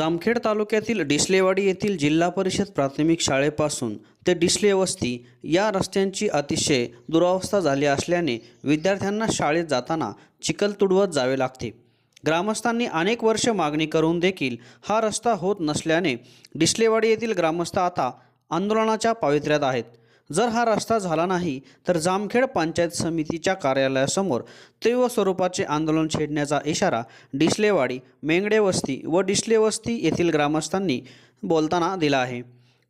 जामखेड तालुक्यातील डिसलेवाडी येथील जिल्हा परिषद प्राथमिक शाळेपासून ते डिसले वस्ती या रस्त्यांची अतिशय दुरावस्था झाली असल्याने विद्यार्थ्यांना शाळेत जाताना चिखल तुडवत जावे लागते. ग्रामस्थांनी अनेक वर्ष मागणी करून देखील हा रस्ता होत नसल्याने डिसलेवाडी येथील ग्रामस्थ आता आंदोलनाच्या पावित्र्यात आहेत. जर हा रस्ता झाला नाही तर जामखेड पंचायत समितीच्या कार्यालयासमोर तीव्र स्वरूपाचे आंदोलन छेडण्याचा इशारा डिसलेवाडी मेंगडे वस्ती व डिसले वस्ती येथील ग्रामस्थांनी बोलताना दिला आहे.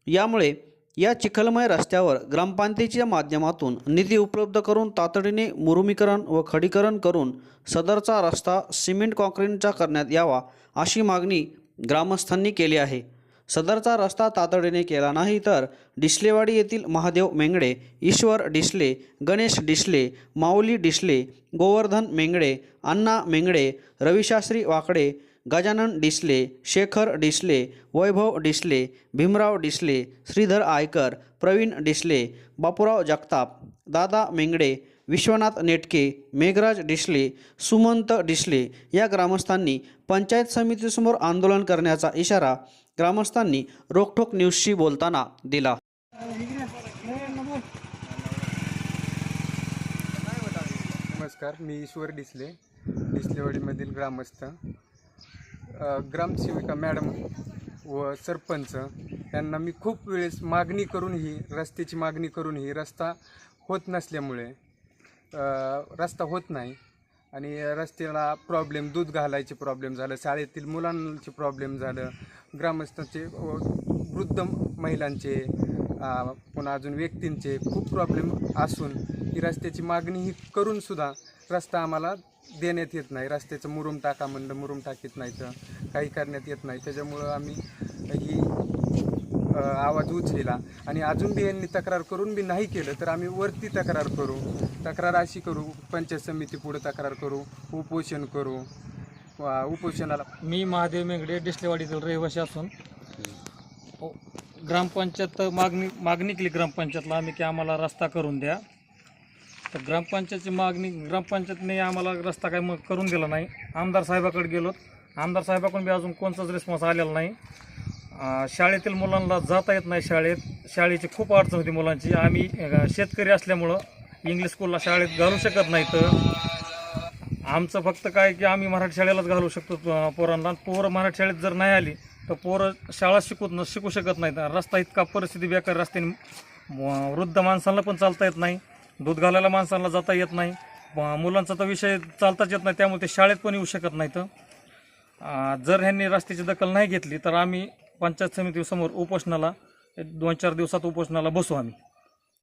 यामुळे या चिखलमय रस्त्यावर ग्रामपंचायतीच्या माध्यमातून निधी उपलब्ध करून तातडीने मुरुमीकरण व खडीकरण करून सदरचा रस्ता सिमेंट कॉन्क्रीटचा करण्यात यावा अशी मागणी ग्रामस्थांनी केली आहे. सदरचा रस्ता तातडीने केला नाही तर डिसलेवाडी येथील महादेव मेंगडे ईश्वर डिसले गणेश डिसले माऊली डिसले गोवर्धन मेंगडे अण्णा मेंगडे रविशास्त्री वाकडे गजानन डिसले शेखर डिसले वैभव डिसले भीमराव डिसले श्रीधर आयकर प्रवीण डिसले बापूराव जगताप दादा मेंगडे विश्वनाथ नेटके मेघराज डिसले सुमंत डिसले या ग्रामस्थांनी पंचायत समितीसमोर आंदोलन करण्याचा इशारा ग्रामस्थांनी रोकठोक न्यूजशी बोलताना दिला. नमस्कार मी ईश्वर डिसले डिसलेवाडीमधील ग्रामस्थ. ग्रामसेविका मॅडम व सरपंच यांना मी खूप वेळेस मागणी करूनही रस्त्याची मागणी करूनही रस्ता होत नसल्यामुळे रस्ता होत नाही. आणि रस्त्याला प्रॉब्लेम दूध घालायचे प्रॉब्लेम झालं शाळेतील मुलांचे प्रॉब्लेम झालं ग्रामस्थांचे वृद्ध महिलांचे पुन्हा अजून व्यक्तींचे खूप प्रॉब्लेम असून ही रस्त्याची मागणी ही करूनसुद्धा रस्ता आम्हाला देण्यात येत नाही. रस्त्याचं मुरुम टाका म्हणलं मुरुम टाकीत नाही तर काही करण्यात येत नाही. त्याच्यामुळं आम्ही ही आवाज उचलेला. आणि अजून बी यांनी तक्रार करून बी नाही केलं तर आम्ही वरती तक्रार करू. तक्रार अशी करू पंचायत समिती पुढे तक्रार करू उपोषण करू. उपोषणाला मी महादेव मेंगडे डिसलेवाडीतील रहिवासी असून हो, ग्रामपंचायत मागणी मागणी केली ग्रामपंचायतला आम्ही की आम्हाला रस्ता करून द्या. तर ग्रामपंचायतची मागणी ग्रामपंचायतने आम्हाला रस्ता काय मग करून दिला नाही. आमदार साहेबाकडे गेलो. आमदार साहेबाकडून बी अजून कोणताच रिस्पॉन्स आलेला नाही. शाळेतील मुलांना जाता येत नाही शाळेत. शाळेची खूप अडचण होती मुलांची. आम्ही शेतकरी असल्यामुळं इंग्लिश स्कूलला शाळेत घालू शकत नाही तर. आमचं फक्त काय की आम्ही मराठी शाळेलाच घालू शकतो पोरांना. पोरं मराठी शाळेत जर नाही आली तर पोरं शाळा शिकूत न शिकू शकत नाहीत. रस्ता इतका परिस्थिती बेकार रस्त्याने वृद्ध माणसांना पण चालता येत नाही. दूध घालायला माणसांना जाता येत नाही. मुलांचा तर विषय चालताच येत नाही. त्यामुळे ते शाळेत पण येऊ शकत नाहीत. तर जर ह्यांनी रस्त्याची दखल नाही घेतली तर आम्ही पंचायत समितीसमोर उपोषणाला दोन चार दिवसात उपोषणाला बसू आम्ही.